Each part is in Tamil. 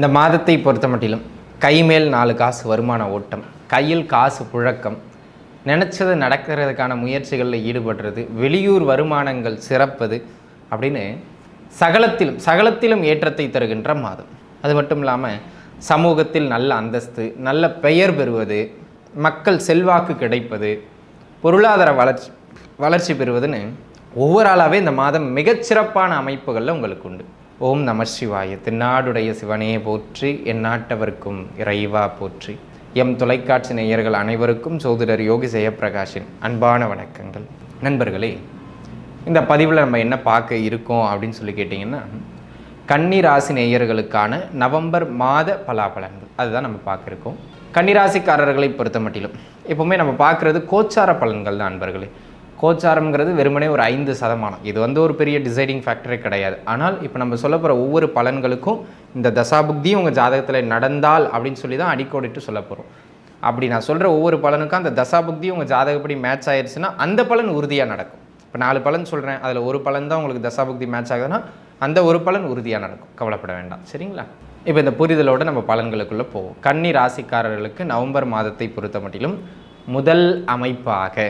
இந்த மாதத்தை பொறுத்த மட்டிலும் கைமேல் நாலு காசு வருமான ஓட்டம் கையில் காசு புழக்கம். நினச்சது நடக்கிறதுக்கான முயற்சிகளில் ஈடுபடுறது வெளியூர் வருமானங்கள் சிறப்பது அப்படின்னு சகலத்திலும் சகலத்திலும் ஏற்றத்தை தருகின்ற மாதம். அது மட்டும் இல்லாமல் சமூகத்தில் நல்ல அந்தஸ்து நல்ல பெயர் பெறுவது மக்கள் செல்வாக்கு கிடைப்பது பொருளாதார வளர்ச்சி வளர்ச்சி பெறுவதுன்னு ஒவ்வொரு ஆளாகவே இந்த மாதம் மிகச்சிறப்பான அமைப்புகளில் உங்களுக்கு உண்டு. ஓம் நம சிவாய. தென்னாடுடைய சிவனே போற்றி என் நாட்டவர்க்கும் இறைவா போற்றி. எம் தொலைக்காட்சி நேயர்கள் அனைவருக்கும் சோதிடர் யோகி ஜெயப்பிரகாஷின் அன்பான வணக்கங்கள். நண்பர்களே இந்த பதிவில் நம்ம என்ன பார்க்க இருக்கோம் அப்படின்னு சொல்லி கேட்டிங்கன்னா கன்னிராசி நேயர்களுக்கான நவம்பர் மாத பலாபலன்கள். அதுதான் நம்ம பார்க்குறோம் இருக்கோம். கன்னிராசிக்காரர்களை பொறுத்த மட்டிலும் எப்போவுமே நம்ம பார்க்குறது கோச்சார பலன்கள் தான் நண்பர்களே. கோச்சாரம்ங்கிறது வெறுமனே ஒரு ஐந்து சதமானம். இது வந்து ஒரு பெரிய டிசைடிங் ஃபேக்டரே கிடையாது. ஆனால் இப்போ நம்ம சொல்ல போகிற ஒவ்வொரு பலன்களுக்கும் இந்த தசாபுக்தியும் உங்கள் ஜாதகத்தில் நடந்தால் அப்படின்னு சொல்லி தான் அடிக்கோடிட்டு சொல்ல போகிறோம் அப்படி நான் சொல்கிற ஒவ்வொரு பலனுக்கும் அந்த தசாபுக்தி உங்கள் ஜாதகப்படி மேட்ச் ஆயிடுச்சுன்னா அந்த பலன் உறுதியாக நடக்கும். இப்போ நாலு பலன் சொல்கிறேன் அதில் ஒரு பலன் தான் உங்களுக்கு தசாபுக்தி மேட்ச் ஆகுதுன்னா அந்த ஒரு பலன் உறுதியாக நடக்கும். கவலைப்பட வேண்டாம். சரிங்களா? இப்போ இந்த புரிதலோடு நம்ம பலன்களுக்குள்ளே போவோம். கன்னி ராசிக்காரர்களுக்கு நவம்பர் மாதத்தை பொறுத்த மட்டிலும் முதல் அமைப்பாக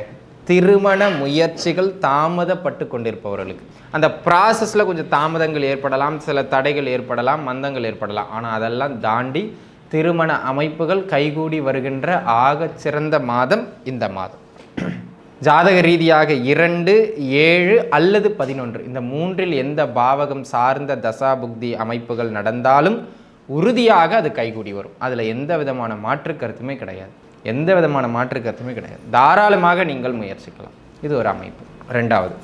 திருமண முயற்சிகள் தாமதப்பட்டு கொண்டிருப்பவர்களுக்கு. அந்த ப்ராசஸில் கொஞ்சம் தாமதங்கள் ஏற்படலாம் சில தடைகள் ஏற்படலாம் மந்தங்கள் ஏற்படலாம். ஆனால் அதெல்லாம் தாண்டி திருமண அமைப்புகள் கைகூடி வருகின்ற ஆகச் சிறந்த மாதம் இந்த மாதம். ஜாதக ரீதியாக இரண்டு ஏழு அல்லது பதினொன்று. இந்த மூன்றில் எந்த பாவகம் சார்ந்த தசாபுக்தி அமைப்புகள் நடந்தாலும் உறுதியாக அது கைகூடி வரும். அதில் எந்த விதமான மாற்று கருத்துமே கிடையாது. எந்த விதமான மாற்று கருத்துமே கிடையாது. தாராளமாக நீங்கள் முயற்சிக்கலாம். இது ஒரு அமைப்பு. ரெண்டாவது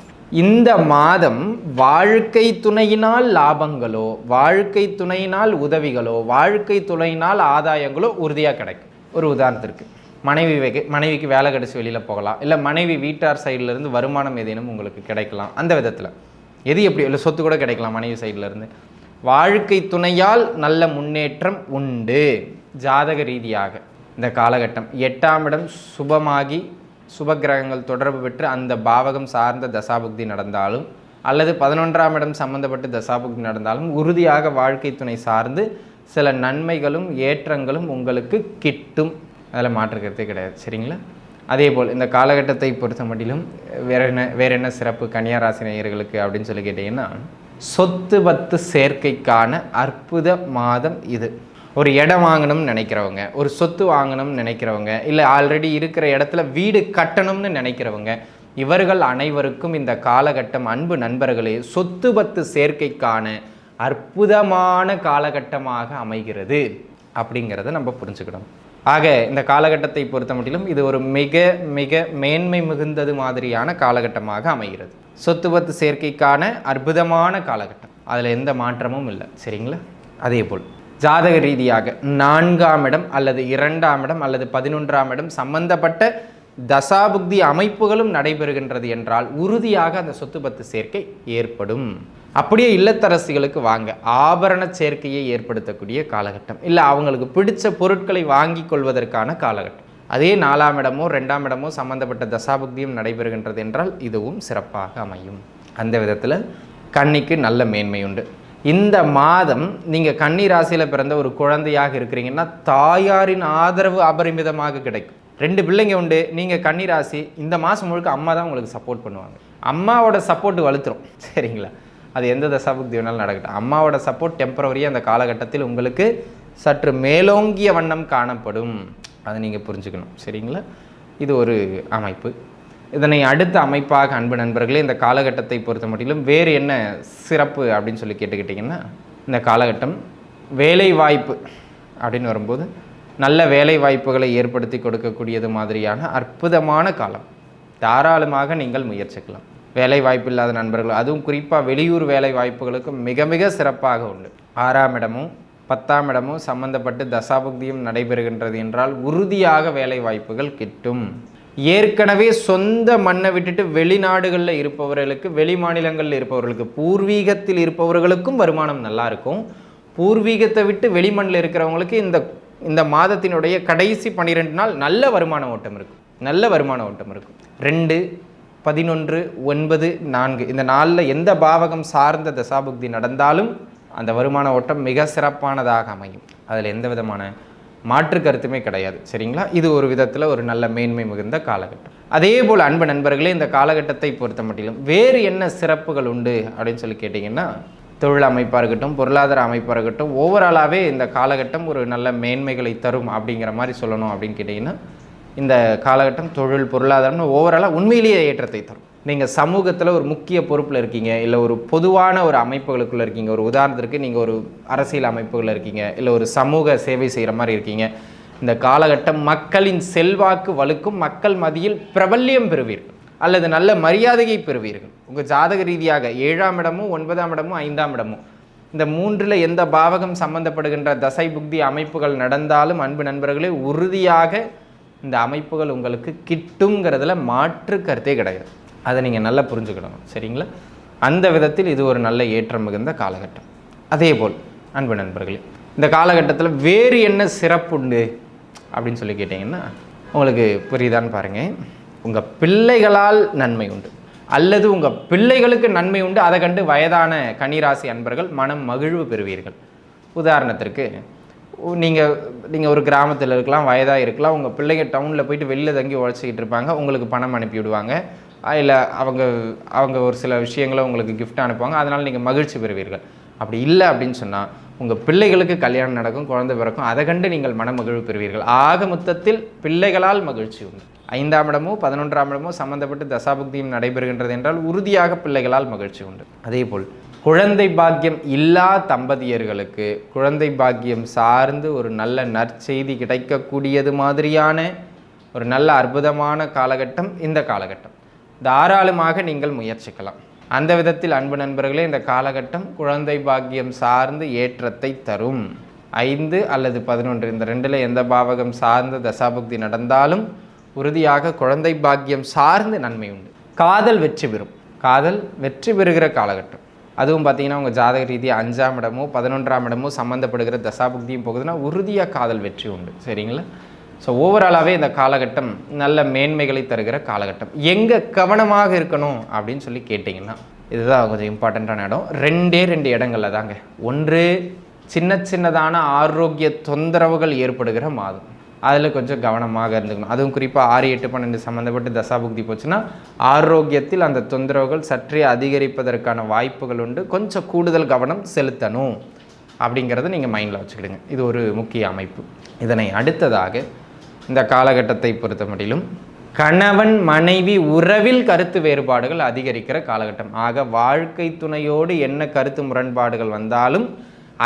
இந்த மாதம் வாழ்க்கை துணையினால் லாபங்களோ வாழ்க்கை துணையினால் உதவிகளோ வாழ்க்கை துணையினால் ஆதாயங்களோ உறுதியாக கிடைக்கும். ஒரு உதாரணத்திற்கு மனைவி மனைவிக்கு வேலை கிடைச்சி வெளியில் போகலாம். இல்லை மனைவி வீட்டார் சைட்லேருந்து வருமானம் ஏதேனும் உங்களுக்கு கிடைக்கலாம். அந்த விதத்தில். எது எப்படி இல்லை சொத்து கூட கிடைக்கலாம் மனைவி சைட்லேருந்து. வாழ்க்கை துணையால் நல்ல முன்னேற்றம் உண்டு. ஜாதக ரீதியாக. இந்த காலகட்டம். எட்டாம் இடம் சுபமாகி சுபக்கிரகங்கள் தொடர்பு பெற்று அந்த பாவகம் சார்ந்த தசாபுக்தி நடந்தாலும் அல்லது பதினொன்றாம் இடம் சம்பந்தப்பட்டு தசாபுக்தி நடந்தாலும் உறுதியாக வாழ்க்கை துணை சார்ந்து சில நன்மைகளும் ஏற்றங்களும் உங்களுக்கு கிட்டும். அதில் மாற்றுக்கிறதே கிடையாது. சரிங்களா? அதே போல் இந்த காலகட்டத்தை பொறுத்த மட்டிலும் வேற என்ன வேற என்ன சிறப்பு கன்னியாராசி நேயர்களுக்கு அப்படின்னு சொல்லி கேட்டிங்கன்னா சொத்து பத்து சேர்க்கைக்கான அற்புத மாதம் இது. ஒரு இடம் வாங்கணும்னு நினைக்கிறவங்க ஒரு சொத்து வாங்கணும்னு நினைக்கிறவங்க இல்லை ஆல்ரெடி இருக்கிற இடத்துல வீடு கட்டணும்னு நினைக்கிறவங்க இவர்கள் அனைவருக்கும் இந்த காலகட்டம் அன்பு நண்பர்களே சொத்து பத்து சேர்க்கைக்கான அற்புதமான காலகட்டமாக அமைகிறது அப்படிங்கிறத நம்ம புரிஞ்சுக்கணும். ஆக இந்த காலகட்டத்தை பொறுத்த மட்டிலும் இது ஒரு மிக மிக மேன்மை மிகுந்தது மாதிரியான காலகட்டமாக அமைகிறது. சொத்து பத்து சேர்க்கைக்கான அற்புதமான காலகட்டம். அதில் எந்த மாற்றமும் இல்லை. சரிங்களா? அதே போல். ஜாதக ரீதியாக நான்காம் இடம் அல்லது இரண்டாம் இடம் அல்லது பதினொன்றாம் இடம் சம்பந்தப்பட்ட தசாபுக்தி அமைப்புகளும் நடைபெறுகின்றது என்றால் உறுதியாக அந்த சொத்து பத்து சேர்க்கை ஏற்படும். அப்படியே இல்லத்தரசிகளுக்கு வாங்க. ஆபரண சேர்க்கையை ஏற்படுத்தக்கூடிய காலகட்டம். இல்லை அவங்களுக்கு பிடிச்ச பொருட்களை வாங்கி கொள்வதற்கான காலகட்டம். அதே நாலாம் இடமோ ரெண்டாம் இடமோ சம்பந்தப்பட்ட தசாபுக்தியும் நடைபெறுகின்றது என்றால் இதுவும் சிறப்பாக அமையும். அந்த விதத்தில் கண்ணிக்கு நல்ல மேன்மை உண்டு இந்த மாதம் நீங்கள் கன்னி ராசியில் பிறந்த ஒரு குழந்தையாக இருக்கிறீங்கன்னா தாயாரின் ஆதரவு அபரிமிதமாக கிடைக்கும். ரெண்டு பிள்ளைங்க உண்டு நீங்கள் கன்னி ராசி இந்த மாதம் முழுக்க அம்மா தான் உங்களுக்கு சப்போர்ட் பண்ணுவாங்க. அம்மாவோட சப்போர்ட் வலுத்துரும். சரிங்களா? அது எந்த தசாபுக்தி வேணாலும் நடக்கட்டும். அம்மாவோட சப்போர்ட் டெம்பரவரியாக அந்த காலகட்டத்தில் உங்களுக்கு சற்று மேலோங்கிய வண்ணம் காணப்படும். அதை நீங்கள் புரிஞ்சுக்கணும். சரிங்களா? இது ஒரு அமைப்பு. இதனை அடுத்த அமைப்பாக அன்பு நண்பர்களே இந்த காலகட்டத்தை பொறுத்த மட்டிலும் வேறு என்ன சிறப்பு அப்படின்னு சொல்லி கேட்டுக்கிட்டிங்கன்னா இந்த காலகட்டம் வேலை வாய்ப்பு அப்படின்னு வரும்போது நல்ல வேலை வாய்ப்புகளை ஏற்படுத்தி கொடுக்கக்கூடியது மாதிரியான அற்புதமான காலம். தாராளமாக நீங்கள் முயற்சிக்கலாம். வேலை வாய்ப்பு இல்லாத நண்பர்கள் அதுவும் குறிப்பாக வெளியூர் வேலை வாய்ப்புகளுக்கு மிக மிக சிறப்பாக உண்டு. ஆறாம் இடமும் பத்தாம் இடமும் சம்பந்தப்பட்டு தசாபக்தியும் நடைபெறுகின்றது என்றால் உறுதியாக வேலை வாய்ப்புகள் கிட்டும். ஏற்கனவே சொந்த மண்ணை விட்டுட்டு வெளிநாடுகளில் இருப்பவர்களுக்கு வெளி மாநிலங்களில் இருப்பவர்களுக்கு பூர்வீகத்தில் இருப்பவர்களுக்கும் வருமானம் நல்லா இருக்கும். பூர்வீகத்தை விட்டு வெளிமண்ணில் இருக்கிறவங்களுக்கு இந்த இந்த மாதத்தினுடைய கடைசி பன்னிரெண்டு நாள் நல்ல வருமான ஓட்டம் இருக்கும். நல்ல வருமான ஓட்டம் இருக்கும். ரெண்டு பதினொன்று ஒன்பது நான்கு. இந்த நாளில் எந்த பாவகம் சார்ந்த தசாபுக்தி நடந்தாலும் அந்த வருமான ஓட்டம் மிக சிறப்பானதாக அமையும். அதில் எந்த விதமான மாற்று கருத்துமே கிடையாது சரிங்களா? இது ஒரு விதத்தில் ஒரு நல்ல மேன்மை மிகுந்த காலகட்டம். அதே போல் அன்பு நண்பர்களே இந்த காலகட்டத்தை பொறுத்த மட்டிலும் வேறு என்ன சிறப்புகள் உண்டு அப்படின்னு சொல்லி கேட்டிங்கன்னா தொழில் அமைப்பாக இருக்கட்டும் பொருளாதார அமைப்பாக இருக்கட்டும் ஓவராலாகவே இந்த காலகட்டம் ஒரு நல்ல மேன்மைகளை தரும் அப்படிங்கிற மாதிரி சொல்லணும் அப்படின்னு கேட்டிங்கன்னா இந்த காலகட்டம் தொழில் பொருளாதாரம்னு ஓவராலாக உண்மையிலேயே ஏற்றத்தை தரும். நீங்கள் சமூகத்தில் ஒரு முக்கிய பொறுப்பில் இருக்கீங்க இல்லை ஒரு பொதுவான ஒரு அமைப்புகளுக்குள்ளே இருக்கீங்க. ஒரு உதாரணத்திற்கு நீங்கள் ஒரு அரசியல் அமைப்புகளில் இருக்கீங்க இல்லை ஒரு சமூக சேவை செய்கிற மாதிரி இருக்கீங்க. இந்த காலகட்டம் மக்களின் செல்வாக்கு வலுக்கும் மக்கள் மதியில் பிரபல்யம் பெறுவீர்கள் அல்லது நல்ல மரியாதையை பெறுவீர்கள். உங்கள் ஜாதக ரீதியாக ஏழாம் இடமும் ஒன்பதாம் இடமும் ஐந்தாம் இடமும் இந்த மூன்றில் எந்த பாவகம் சம்பந்தப்படுகின்ற தசை புக்தி அமைப்புகள் நடந்தாலும் அன்பு நண்பர்களே உறுதியாக இந்த அமைப்புகள் உங்களுக்கு கிட்டுங்கிறதுல மாற்று கருத்தே கிடையாது. அதை நீங்கள் நல்லா புரிஞ்சுக்கணும். சரிங்களா? அந்த விதத்தில் இது ஒரு நல்ல ஏற்றம் மிகுந்த காலகட்டம். அதே போல் அன்பு நண்பர்களே இந்த காலகட்டத்தில் வேறு என்ன சிறப்புண்டு? அப்படின்னு சொல்லி கேட்டிங்கன்னா உங்களுக்கு புரியுதான்னு பாருங்கள் உங்கள் பிள்ளைகளால் நன்மை உண்டு. அல்லது உங்கள் பிள்ளைகளுக்கு நன்மை உண்டு. அதை கண்டு வயதான கன்னிராசி அன்பர்கள் மனம் மகிழ்வு பெறுவீர்கள். உதாரணத்திற்கு நீங்கள் நீங்கள் ஒரு கிராமத்தில் இருக்கலாம் வயதாக இருக்கலாம் உங்கள் பிள்ளைங்க டவுனில் போயிட்டு வெளில தங்கி உழைச்சிக்கிட்டு இருப்பாங்க. உங்களுக்கு பணம் அனுப்பி விடுவாங்க இல்லை அவங்க அவங்க ஒரு சில விஷயங்களை உங்களுக்கு கிஃப்ட் அனுப்புவாங்க. அதனால் நீங்கள் மகிழ்ச்சி பெறுவீர்கள். அப்படி இல்லை அப்படின்னு சொன்னால் உங்கள் பிள்ளைகளுக்கு கல்யாணம் நடக்கும் குழந்தை பிறக்கும் அதை கண்டு நீங்கள் மனமகிழ்வு பெறுவீர்கள். ஆக மொத்தத்தில் பிள்ளைகளால் மகிழ்ச்சி உண்டு. ஐந்தாம் இடமோ பதினொன்றாம் இடமோ சம்மந்தப்பட்டு தசாபுக்தியும் நடைபெறுகின்றது என்றால் உறுதியாக பிள்ளைகளால் மகிழ்ச்சி உண்டு. அதே போல் குழந்தை பாக்கியம் இல்லா தம்பதியர்களுக்கு குழந்தை பாக்கியம் சார்ந்து ஒரு நல்ல நற்செய்தி கிடைக்கக்கூடியது மாதிரியான ஒரு நல்ல அற்புதமான காலகட்டம் இந்த காலகட்டம். தாராளமாக நீங்கள் முயற்சிக்கலாம். அந்த விதத்தில் அன்பு நண்பர்களே இந்த காலகட்டம் குழந்தை பாக்கியம் சார்ந்து ஏற்றத்தை தரும். ஐந்து அல்லது பதினொன்று இந்த ரெண்டில் எந்த பாவகம் சார்ந்த தசாபக்தி நடந்தாலும் உறுதியாக குழந்தை பாக்கியம் சார்ந்து நன்மை உண்டு. காதல் வெற்றி பெறும். காதல் வெற்றி பெறுகிற காலகட்டம். அதுவும் பார்த்தீங்கன்னா உங்கள் ஜாதக ரீதியாக அஞ்சாம் இடமோ பதினொன்றாம் இடமோ சம்மந்தப்படுகிற தசாபக்தியும் போகுதுன்னா உறுதியாக காதல் வெற்றி உண்டு. சரிங்களா? ஸோ ஓவராலாகவே இந்த காலகட்டம் நல்ல மேன்மைகளை தருகிற காலகட்டம். எங்கே கவனமாக இருக்கணும் அப்படின்னு சொல்லி கேட்டிங்கன்னா இதுதான் கொஞ்சம் இம்பார்ட்டண்ட்டான இடம். ரெண்டே ரெண்டு இடங்களில் தாங்க. ஒன்று சின்ன சின்னதான ஆரோக்கிய தொந்தரவுகள் ஏற்படுகிற மாதம். அதில் கொஞ்சம் கவனமாக இருந்துக்கணும். அதுவும் குறிப்பாக ஆறு எட்டு பன்னெண்டு சம்மந்தப்பட்டு தசாபுக்தி போச்சுன்னா ஆரோக்கியத்தில் அந்த தொந்தரவுகள் சற்றே அதிகரிப்பதற்கான வாய்ப்புகள் உண்டு. கொஞ்சம் கூடுதல் கவனம் செலுத்தணும் அப்படிங்கிறத நீங்கள் மைண்டில் வச்சுக்கிடுங்க. இது ஒரு முக்கிய அமைப்பு. இதனை அடுத்ததாக இந்த காலகட்டத்தை பொறுத்த மட்டிலும் கணவன் மனைவி உறவில் கருத்து வேறுபாடுகள் அதிகரிக்கிற காலகட்டம். ஆக வாழ்க்கை துணையோடு என்ன கருத்து முரண்பாடுகள் வந்தாலும்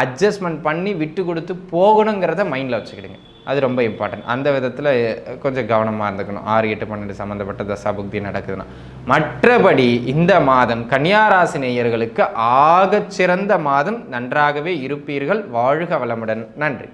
அட்ஜஸ்ட்மெண்ட் பண்ணி விட்டு கொடுத்து போகணுங்கிறத மைண்டில் வச்சுக்கிடுங்க. அது ரொம்ப இம்பார்ட்டன்ட் அந்த விதத்தில் கொஞ்சம் கவனமாக இருந்துக்கணும். ஆறு எட்டு பன்னெண்டு சம்மந்தப்பட்ட தசாபுக்தி நடக்குதுன்னா. மற்றபடி இந்த மாதம் கன்னியாராசி நேயர்களுக்கு ஆகச்சிறந்த மாதம். நன்றாகவே இருப்பீர்கள். வாழ்க வளமுடன். நன்றி.